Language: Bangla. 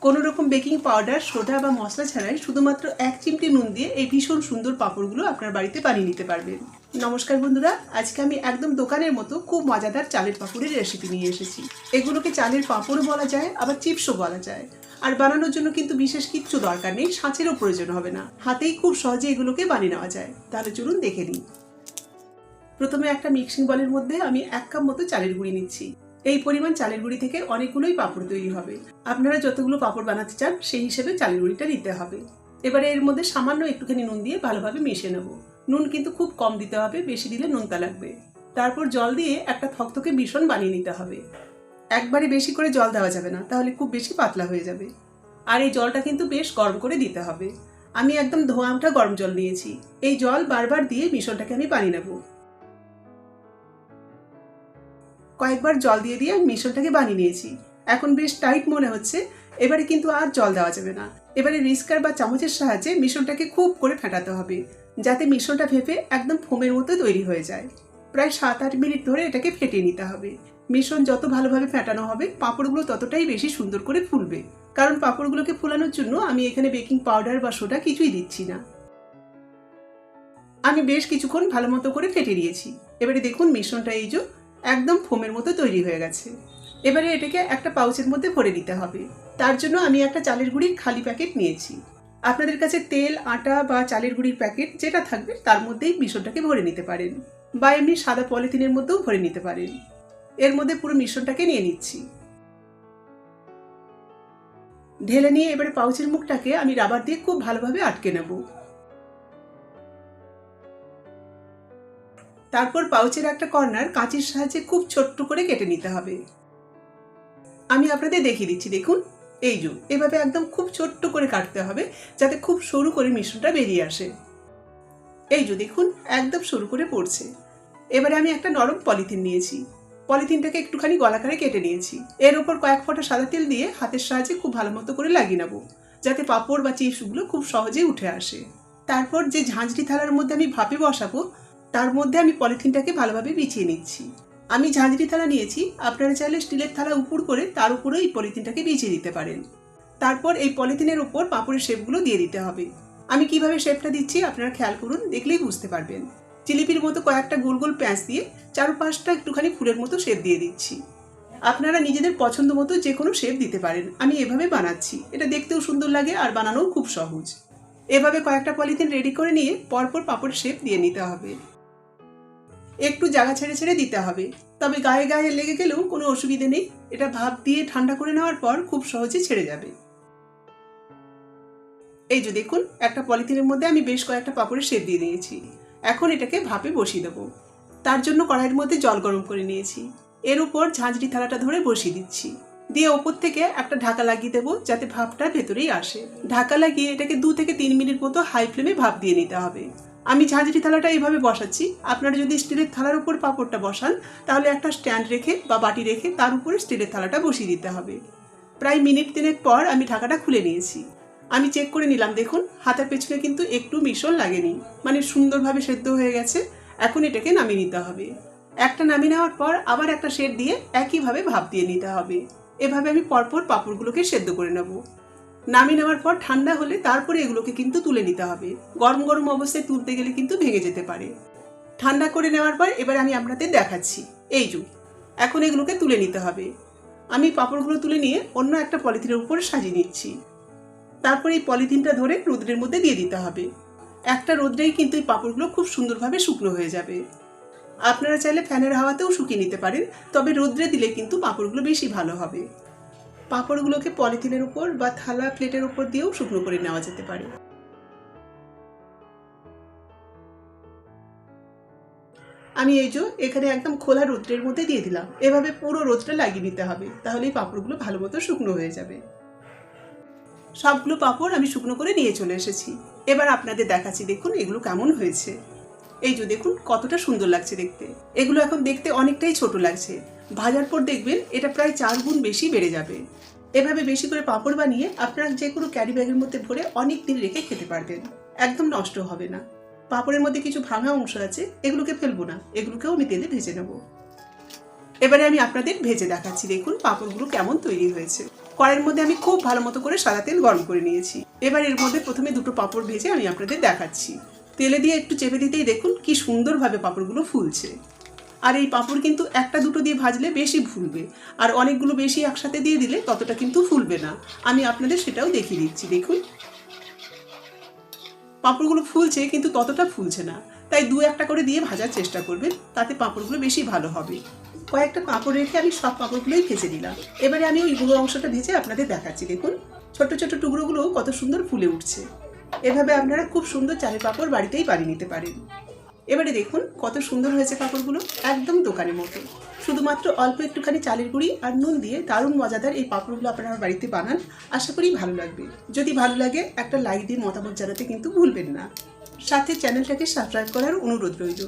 কোনো রকম বেকিং পাউডার, সোডা বা মশলা ছাড়াই শুধুমাত্র এক চিমটি নুন দিয়ে এই ভীষণ সুন্দর পাঁপড়গুলো আপনার বাড়িতে বানিয়ে নিতে পারবেন। নমস্কার বন্ধুরা, আজকে আমি একদম দোকানের মতো খুব মজাদার চালের পাঁপড়ের রেসিপি নিয়ে এসেছি। এগুলোকে চালের পাঁপড়ও বলা যায়, আবার চিপসও বলা যায়। আর বানানোর জন্য কিন্তু বিশেষ কিচ্ছু দরকার নেই, সাঁচেরও প্রয়োজন হবে না। হাতেই খুব সহজে এগুলোকে বানিয়ে নেওয়া যায়। তাহলে চলুন দেখে নিই। প্রথমে একটা মিক্সিং বলের মধ্যে আমি এক কাপ মতো চালের গুঁড়ি নিচ্ছি। এই পরিমাণ চালের গুঁড়ি থেকে অনেকগুলোই পাঁপড় তৈরি হবে। আপনারা যতগুলো পাঁপড় বানাতে চান, সেই হিসেবে চালের গুঁড়িটা নিতে হবে। এবারে এর মধ্যে সামান্য একটুখানি নুন দিয়ে ভালোভাবে মিশিয়ে নেব। নুন কিন্তু খুব কম দিতে হবে, বেশি দিলে নুনতা লাগবে। তারপর জল দিয়ে একটা থকথকে মিশ্রণ বানিয়ে নিতে হবে। একবারে বেশি করে জল দেওয়া যাবে না, তাহলে খুব বেশি পাতলা হয়ে যাবে। আর এই জলটা কিন্তু বেশ গরম করে দিতে হবে। আমি একদম ধোঁয়াটা গরম জল নিয়েছি। এই জল বারবার দিয়ে মিশ্রণটাকে আমি বানিয়ে নেব। কয়েকবার জল দিয়ে দিয়ে মিশ্রণটাকে বানিয়ে নিয়েছি। এখন বেশ টাইট মনে হচ্ছে। এবারে কিন্তু আর জল দেওয়া যাবে না। এবারে রিস্কার বা চামচের সাহায্যে মিশ্রণটাকে খুব করে ফেটাতে হবে, যাতে মিশ্রণটা ভেপে একদম ফোমের মতো তৈরি হয়ে যায়। প্রায় সাত আট মিনিট ধরে এটাকে ফেটিয়ে নিতে হবে। মিশ্রণ যত ভালোভাবে ফেটানো হবে, পাঁপড়গুলো ততটাই বেশি সুন্দর করে ফুলবে। কারণ পাঁপড়গুলোকে ফুলানোর জন্য আমি এখানে বেকিং পাউডার বা সোডা কিছুই দিচ্ছি না। আমি বেশ কিছুক্ষণ ভালো মতো করে ফেটে নিয়েছি। এবারে দেখুন মিশ্রণটা এই যে একদম ফোমের মতো তৈরি হয়ে গেছে। এবারে এটাকে একটা পাউচের মধ্যে ভরে নিতে হবে। তার জন্য আমি একটা চালের গুঁড়ির খালি প্যাকেট নিয়েছি। আপনাদের কাছে তেল, আটা বা চালের গুঁড়ির প্যাকেট যেটা থাকবে তার মধ্যেই মিশ্রণটাকে ভরে নিতে পারেন বা এমনি সাদা পলিথিনের মধ্যেও ভরে নিতে পারেন। এর মধ্যে পুরো মিশ্রণটাকে নিয়ে নিচ্ছি। ঢেলে নিয়ে এবারে পাউচের মুখটাকে আমি রাবার দিয়ে খুব ভালোভাবে আটকে নেব। তারপর পাউচের একটা কর্নার কাঁচির সাহায্যে খুব ছোট্ট করে কেটে নিতে হবে। আমি আপনাদের দেখিয়ে দিচ্ছি, দেখুন। এই যু, এভাবে একদম খুব ছোট্ট করে কাটতে হবে যাতে খুব সরু করে মিশ্রণটা বেরিয়ে আসে। এই যু, দেখুন, একদম সরু করে পড়ছে। এবারে আমি একটা নরম পলিথিন নিয়েছি। পলিথিনটাকে একটুখানি গলাকারে কেটে নিয়েছি। এর ওপর কয়েক ফোঁটা সাদা তেল দিয়ে হাতের সাহায্যে খুব ভালো মতো করে লাগিয়ে নেব, যাতে পাঁপড় বা চিপসগুলো খুব সহজেই উঠে আসে। তারপর যে ঝাঁঝরি থালার মধ্যে আমি ভাপে বসাবো তার মধ্যে আমি পলিথিনটাকে ভালোভাবে বিছিয়ে নিচ্ছি। আমি ঝাঁঝরি থালা নিয়েছি, আপনারা চাইলে স্টিলের থালা উপর করে তার উপরে এই পলিথিনটাকে বিছিয়ে দিতে পারেন। তারপর এই পলিথিনের উপর পাঁপড়ের শেপগুলো দিয়ে দিতে হবে। আমি কীভাবে শেপটা দিচ্ছি আপনারা খেয়াল করুন, দেখলেই বুঝতে পারবেন। জিলিপির মতো কয়েকটা গোল গোল প্যাঁচ দিয়ে চারপাশটা একটুখানি ফুলের মতো শেপ দিয়ে দিচ্ছি। আপনারা নিজেদের পছন্দ মতো যে কোনো শেপ দিতে পারেন। আমি এভাবে বানাচ্ছি। এটা দেখতেও সুন্দর লাগে আর বানানোও খুব সহজ। এভাবে কয়েকটা পলিথিন রেডি করে নিয়ে পরপর পাঁপড় শেপ দিয়ে নিতে হবে। একটু জায়গা ছেড়ে ছেড়ে দিতে হবে। তবে গায়ে গায়ে লেগে গেলেও কোনো অসুবিধে নেই। এটা ভাপ দিয়ে ঠান্ডা করে নেওয়ার পর খুব সহজে ছেড়ে যাবে। এই যে দেখুন, একটা পলিথিনের মধ্যে আমি বেশ কয়েকটা পাপড়ে শেপ দিয়ে দিয়েছি। এখন এটাকে ভাপে বসিয়ে দেবো। তার জন্য কড়াইয়ের মধ্যে জল গরম করে নিয়েছি। এর উপর ঝাঁঝরি থালাটা ধরে বসিয়ে দিচ্ছি। দিয়ে ওপর থেকে একটা ঢাকা লাগিয়ে দেবো যাতে ভাপটা ভেতরেই আসে। ঢাকা লাগিয়ে এটাকে দু থেকে তিন মিনিট মতো হাই ফ্লেমে ভাপ দিয়ে নিতে হবে। আমি ঝাঁঝরি থালাটা এইভাবে বসাচ্ছি। আপনারা যদি স্টিলের থালার উপর পাঁপড়টা বসান, তাহলে একটা স্ট্যান্ড রেখে বা বাটি রেখে তার উপরে স্টিলের থালাটা বসিয়ে দিতে হবে। প্রায় মিনিট তিনেক পর আমি ঢাকাটা খুলে নিয়েছি। আমি চেক করে নিলাম, দেখুন, হাতের পেছনে কিন্তু একটু মিশন লাগেনি। মানে সুন্দরভাবে সেদ্ধ হয়ে গেছে। এখন এটাকে নামিয়ে নিতে হবে। একটা নামিয়ে নেওয়ার পর আবার একটা শেড দিয়ে একইভাবে ভাপ দিয়ে নিতে হবে। এভাবে আমি পরপর পাঁপড়গুলোকে সেদ্ধ করে নেব। নামিয়ে নেওয়ার পর ঠান্ডা হলে তারপরে এগুলোকে কিন্তু তুলে নিতে হবে। গরম গরম অবস্থায় তুলতে গেলে কিন্তু ভেঙে যেতে পারে। ঠান্ডা করে নেওয়ার পর এবার আমি আপনাদের দেখাচ্ছি। এই যু, এখন এগুলোকে তুলে নিতে হবে। আমি পাঁপড়গুলো তুলে নিয়ে অন্য একটা পলিথিনের উপরে সাজিয়ে নিচ্ছি। তারপর এই পলিথিনটা ধরে রোদ্রের মধ্যে দিয়ে দিতে হবে। একটা রোদ্রেই কিন্তু এই পাঁপড়গুলো খুব সুন্দরভাবে শুকনো হয়ে যাবে। আপনারা চাইলে ফ্যানের হাওয়াতেও শুকিয়ে নিতে পারেন, তবে রোদ্রে দিলে কিন্তু পাঁপড়গুলো বেশি ভালো হবে। পাঁপড়গুলোকে পলিথিনের উপর বা থালা প্লেটের উপর দিয়েও শুকনো করে নেওয়া যেতে পারে। আমি এই যে এখানে একদম খোলা রোদ্রের মধ্যে দিয়ে দিলাম। এভাবে পুরো রোদটা লাগিয়ে নিতে হবে, তাহলে এই পাঁপড়গুলো ভালো মতো শুকনো হয়ে যাবে। সবগুলো পাঁপড় আমি শুকনো করে নিয়ে চলে এসেছি। এবার আপনাদের দেখাচ্ছি দেখুন এগুলো কেমন হয়েছে। এই যে দেখুন কতটা সুন্দর লাগছে দেখতে। এগুলো এখন দেখতে অনেকটাই ছোট লাগছে। ভাজার পর দেখবেন এটা প্রায় চার গুণ বেশি বেড়ে যাবে। এভাবে বেশি করে পাঁপড় বানিয়ে আপনারা যে কোনো ক্যারি ব্যাগের মধ্যে ভরে অনেক দিন রেখে খেতে পারবেন। একদম নষ্ট হবে না। পাঁপড়ের মধ্যে কিছু ভাঙা অংশ আছে, এগুলোকে ফেলব না। এগুলোকেও আমি তেলে ভেজে নেব। এবারে আমি আপনাদের ভেজে দেখাচ্ছি। দেখুন পাঁপড়গুলো কেমন তৈরি হয়েছে। কড়াইয়ের মধ্যে আমি খুব ভালো মতো করে সাদা তেল গরম করে নিয়েছি। এবার এর মধ্যে প্রথমে দুটো পাঁপড় ভেজে আমি আপনাদের দেখাচ্ছি। তেলে দিয়ে একটু চেপে দিতেই দেখুন কি সুন্দরভাবে পাঁপড়গুলো ফুলছে। আর এই পাঁপড় কিন্তু একটা দুটো দিয়ে ভাজলে বেশি ফুলবে। আর অনেকগুলো বেশি একসাথে দিয়ে দিলে ততটা কিন্তু ফুলবে না। আমি আপনাদের সেটাও দেখিয়ে দিচ্ছি, দেখুন। পাঁপড়গুলো ফুলছে কিন্তু ততটা ফুলছে না। তাই দু একটা করে দিয়ে ভাজার চেষ্টা করবেন, তাতে পাঁপড়গুলো বেশি ভালো হবে। কয়েকটা পাঁপড় রেখে আমি সব পাঁপড়গুলোই ভেজে নিলাম। এবারে আমি ওই গুঁড়ো অংশটা ভেজে আপনাদের দেখাচ্ছি, দেখুন। ছোট ছোট টুকরোগুলো কত সুন্দর ফুলে উঠছে। এভাবে আপনারা খুব সুন্দর চালের পাঁপড় বাড়িতেই বানিয়ে নিতে পারেন। এবারে দেখুন কত সুন্দর হয়েছে পাঁপড়গুলো একদম দোকানের মতো। শুধুমাত্র অল্প একটুখানি চালের গুঁড়ি আর নুন দিয়ে দারুণ মজাদার এই পাঁপড়গুলো আপনারা বাড়িতে বানান। আশা করি ভালো লাগবে। যদি ভালো লাগে, একটা লাইক দিয়ে মতামত জানাতে কিন্তু ভুলবেন না। সাথে চ্যানেলটাকে সাবস্ক্রাইব করার অনুরোধ রইল।